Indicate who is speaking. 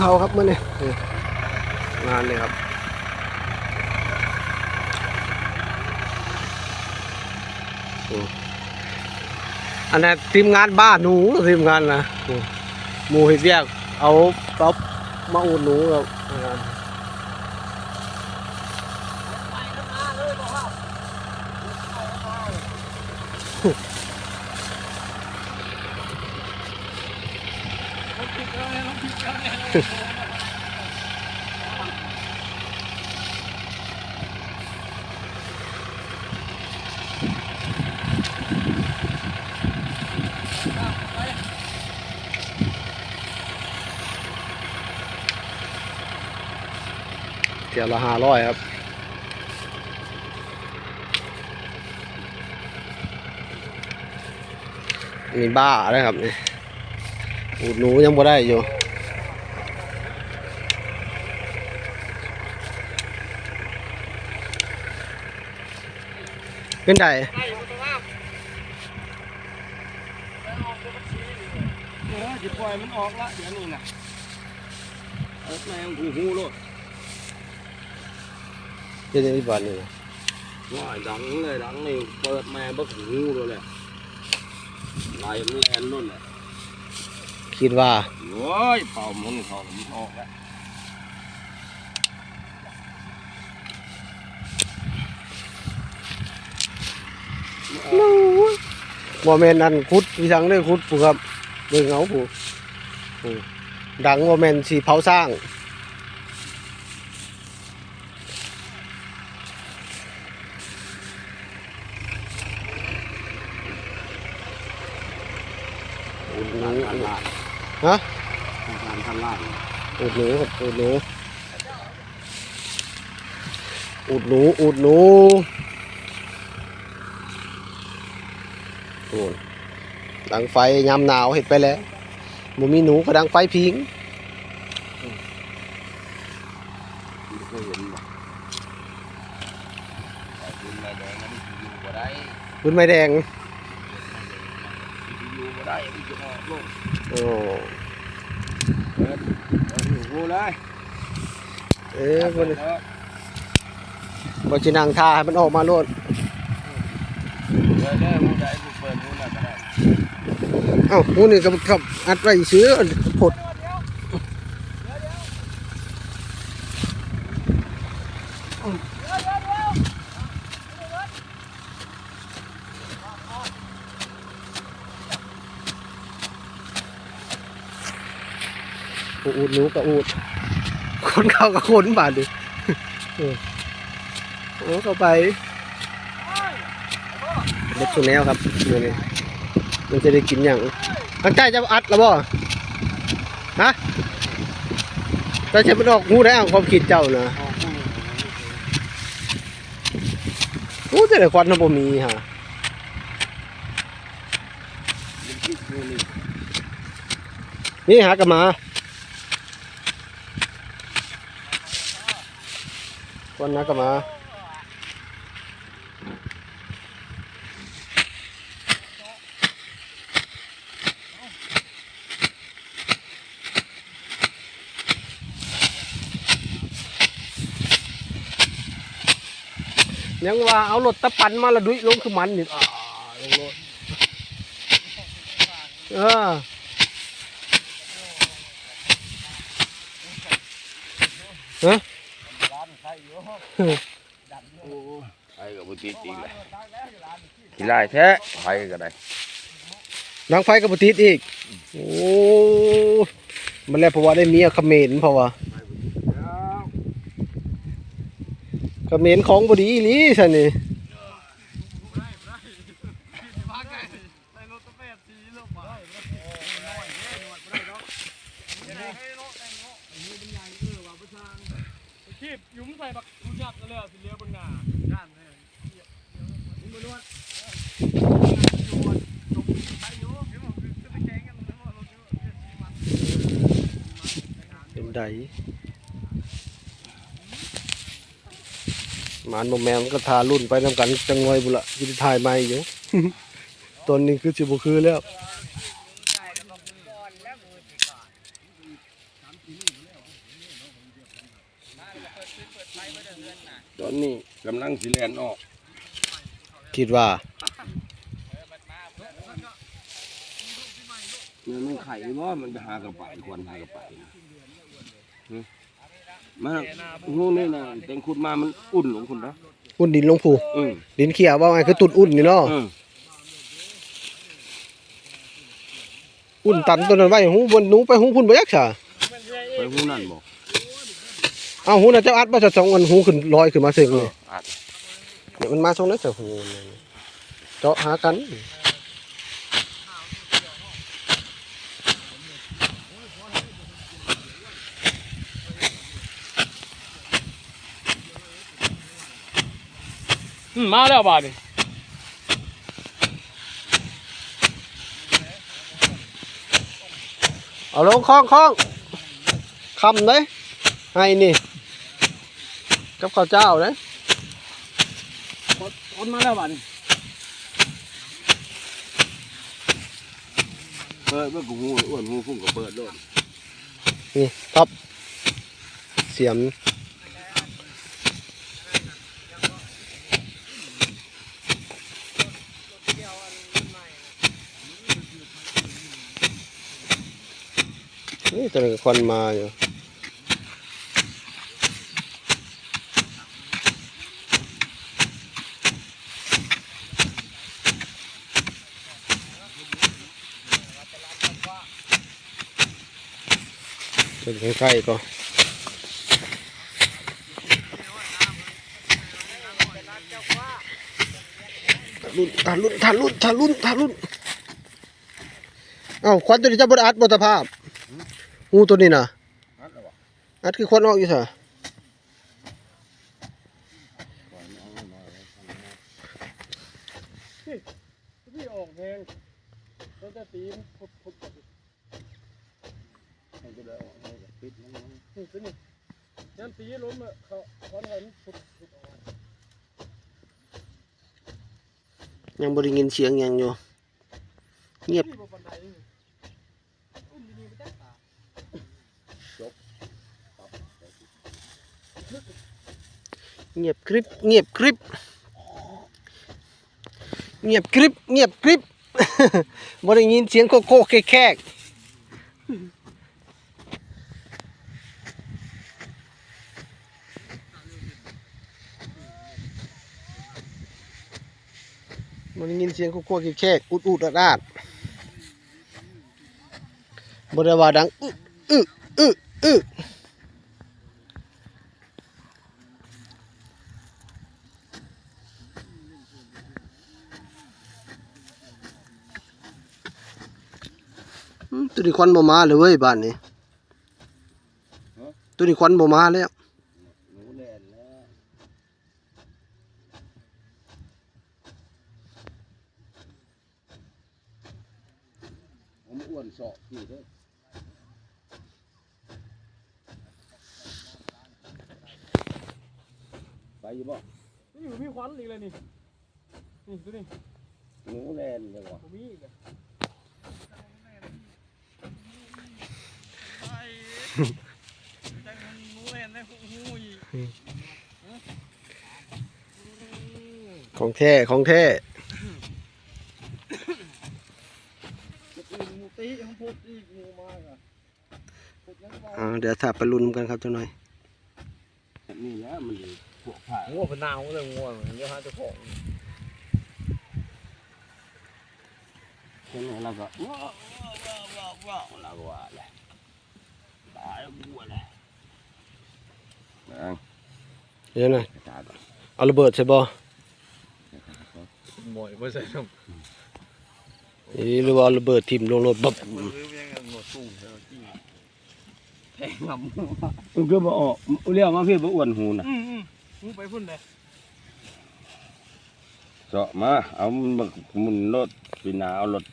Speaker 1: เขาครับเมื่อนี่งานเลยครับอันนั้นทีมงานบ้านหนูทีมงานนะมหมูเห็ดเวียกเอาป๊อปมาอุดหนูครับ เที่ยวละห้าร้อยครับนี่บ้าเลยครับนี่อูดหนูยังบ่ได้อยู่ เป็นได
Speaker 2: เออจิปล่อยมันออกละเดี๋ยวนี้นะเออแมงหูหูโลด
Speaker 1: เป็นยังไงบ้านนี่นะ
Speaker 2: ว้ายดังเลยดังนี่เปิดแม่บักหูเลยแหละไหลมันแลนนู่นแหละ
Speaker 1: คิดว่า
Speaker 2: โอ้ยเป่ามันเขามันออกแล้ว
Speaker 1: บ่แม่นอันคุดวิสังได้คุดผู้ครับเบิ่งเอาผู้อืมดังบ่แม่นสิเผาสร้าง
Speaker 2: อุดหนุนพันล้าน
Speaker 1: ฮะ
Speaker 2: พันพันล้าน
Speaker 1: อุดหนูครับอุดหนูอุดหนูอุดหนู โอ้ยดังไฟยามหนาวเห็ดไปแล้วบ่มีหนูก็ดังไฟพิง
Speaker 2: ไม่เคยเห็นบ่แต่คุณแม่แดงมันอยู่บ่ได้
Speaker 1: พื้นไม้แดง
Speaker 2: อยู่บ่ได้มันจะออกโลก
Speaker 1: โอ้
Speaker 2: เปิดเปิดหูหูเลย
Speaker 1: เอ๊ะบ่ได้
Speaker 2: แล้ว
Speaker 1: บ่สินั่งท่าให้มันออกมาโลด
Speaker 2: เปิดได้หูได้หูเปิดหูนั่นก็ได้
Speaker 1: เอ้าหูนี่ก็กับอัดไว้ซื้อผดอูดหนูกับอูดคนเข้ากับคนบาดดิโอ้เข้าไปเด็ดสุดแนวครับเดี๋ยวนี้มันจะได้กินอย่าง ตั้งใจจะอัดแล้วบ่ฮะแต่จะมันออกหูได้เอาความคิดเจ้าเนะ
Speaker 2: ออกหู
Speaker 1: โอ้แต่ละควันนบ่มีฮะ
Speaker 2: นี่หา
Speaker 1: กนมาควันหากนมา ยังว่าเอารถตะปันมาและดุยลงคือมันนี่อ่าลงรถเออฮะ
Speaker 2: ร้านใครอยู่โอ้ไปกับบุตรตีเลยกี่ไล่แท้ไปก็ได้
Speaker 1: นางไฟกับปติดอีก โอ้มันแล้วเพราะว่าได้เมียเขมรเพราะว่า กระเมรของบดีอีหลีสันนี่
Speaker 3: คีบยุ้มใส่บักรูยักกันเลยสิเลี้ยวบนหน้าด้านเลยมึงมานวดไปอยู่เดี๋ยวผมจะไปแข่งกันแล้วเราจะ
Speaker 1: เป็นได หมานบ่แมวก็ทารุ่นไปทำกันจังหว่อยบุละสิถ่ายใหม่อยู่ ตอนนี้คือจิบ่คือแล้ว
Speaker 2: ตอนนี้กำลังสิแลนออก
Speaker 1: คิดว่า
Speaker 2: มันไข่บ่มันไปหากระป๋ายควันหากระป๋ายนะ มาหูนี่นะแตงขุดมามันอุ่นลงคุณนะ
Speaker 1: อุ่นดินลงผู
Speaker 2: อืม
Speaker 1: ดินเขียวว่าไงคือตุ่นอุ่นนี่เนาะ
Speaker 2: อืม
Speaker 1: อุ่นตันตัวนั้นไว้หูบนหนูไปหูพุ่นบ่ยักษ์ซะ
Speaker 2: ไปหูนั่นบอก
Speaker 1: เอาหูน่ะเจ้าอัดบ่จะสองอันหูขึ้นลอยขึ้นมาเสึงเลย
Speaker 2: อัด
Speaker 1: เนี่ยมันมาทรงนั้นซะหูเจาะหากัน
Speaker 3: มมาแล้วบาดนี่
Speaker 1: เอาลงคล้องคล้องคำเลยให้นี่ กับข้าวเจ้าเลย
Speaker 3: คนมาแล้วบาดนี่
Speaker 2: เปิดเมื่อกูหูอ้วนหูพุ่งก็เปิดโลด
Speaker 1: นี่ท็อปเสียม ตัวนึงควันมาอยู่เป็นใกล้ๆก็รุ่นทารุ่นทารุ่นทารุ่นทารุ่นเอ้าควันตัวนี้จะบดอัดบดสภาพ งูตัวนี้น่ะ
Speaker 2: อัดแล้ววะ
Speaker 1: อัดคือควันออกอยู่ซะ
Speaker 3: พี่ออกแทงแล้วจะตีมพุบพุบพุบ
Speaker 2: ให้ก็ได้เอาให้ก็ปิดมันไว้
Speaker 3: นี่ตัวนี้ยันตีล้มอะเขาควันเขาพุบพุบออกมา
Speaker 1: ยังบริยินเสียงหยังอยู่เงียบ
Speaker 3: พี่บ่ปานใดอุ้มดีๆไปจักตา
Speaker 1: เงียบกริบเงียบกริบเงียบกริบเงียบกริบบริยินเสียงโคโค่แคกบริยินเสียงโคโค่แคกอุดอุดอาดอาดบริวาดังอึอึอึอึ ตัวนี้ควันบ่มาเลยเว้ยบ้านนี้ตัวนี้ควันบ่มาแล้ว
Speaker 2: หนูแลนแล้วผมอ้วนเสาะพี่เด้อไปอยู่บ่
Speaker 3: นี่อยู่พี่ควันอีกเลยนี่ นี่ตัวนี้
Speaker 2: หนูแลนเลยวะ
Speaker 3: ผมมีอีกอะจังงูเห็นได้หูอีก
Speaker 1: ของแท้ของแท้
Speaker 3: งูตีของพุดอีกงูมากอะพุดยังมอง
Speaker 1: อ่าเดี๋ยวถ้าไปลุ้นกันครับเจ้าหน่อย
Speaker 2: นี่แหละมันอยู่พวกผ้า
Speaker 3: งูเป็นนาวเลยงูเดี๋ยวหาเจ้าของ
Speaker 2: ใช่ไหมเราก็ว้าวว้าวว้าวว้าวเราก็ว่าแหละ
Speaker 1: เดี๋ยวหน่อย
Speaker 2: ตายก่อน
Speaker 1: เอาระเบิดใช่บ่
Speaker 3: หมอยไม่ใช่ครับ
Speaker 1: นี่หรือว่าเอาระเบิดทิ่มลงรถบับ
Speaker 3: มือยังกันหมดสู้แล้วจี้
Speaker 2: แทงลำมันก็บ่ออกเรียกมาพี่บ่อ้วนหูน่ะ
Speaker 3: อืมอืมงูไปพุ่นเลย
Speaker 2: เจาะมา เอามันบักหมุนรถปีหนาเอารถ